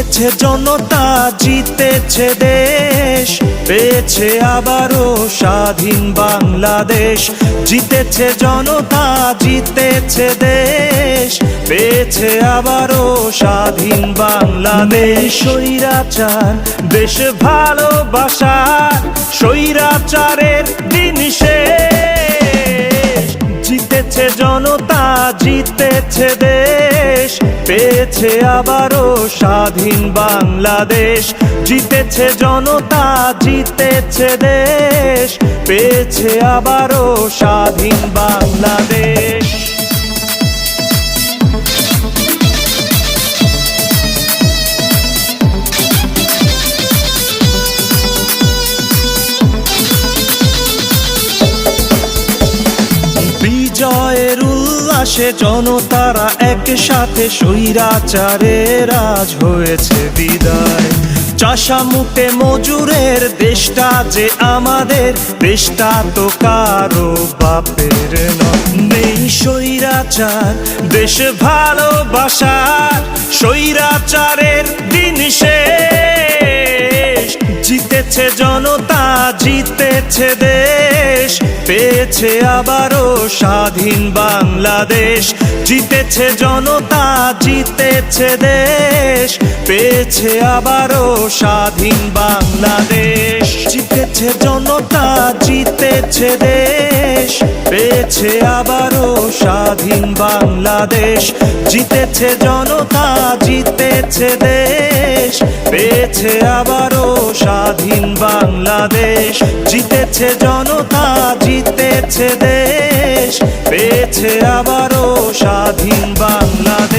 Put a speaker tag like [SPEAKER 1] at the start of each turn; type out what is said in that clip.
[SPEAKER 1] জিতেছে জনতা, জিতেছে দেশ। পেয়েছে আবারও স্বাধীন বাংলাদেশ। জিতেছে জনতা, জিতেছে দেশ। পেয়েছে আবারও স্বাধীন বাংলাদেশ। স্বৈরাচার, দেশ ভালোবাসার স্বৈরাচারের দিন শেষ। জিতেছে জনতা, জিতেছে দেশ। পেয়েছে আবারও স্বাধীন বাংলাদেশ। জিতেছে জনতা জিতেছে দেশ। পেয়েছে আবারও স্বাধীন বাংলাদেশ। উল্লাসে জনতারা একসাথে স্বৈরাচারের আজ হয়েছে বিদায় চাষা মুটে মজুরের দেশটা যে আমাদের, দেশটা তো কারও বাপের। নেই স্বৈরাচার, দেশ ভালোবাসার স্বৈরাচারের দিন জনতা জিতেছে দেশ, পেয়েছে আবারও স্বাধীন বাংলাদেশ। জিতেছে জনতা, জিতেছে দেশ, পেয়েছে আবারও স্বাধীন বাংলাদেশ। জিতেছে জনতা, জিতেছে দেশ, পেয়েছে আবারও স্বাধীন বাংলাদেশ। জিতেছে জনতা, জিতেছে দেশ, পেয়েছে আবারও স্বাধীন বাংলাদেশ। জিতেছে জনতা জিতেছে দেশ। পেয়েছে আবারও স্বাধীন বাংলাদেশ।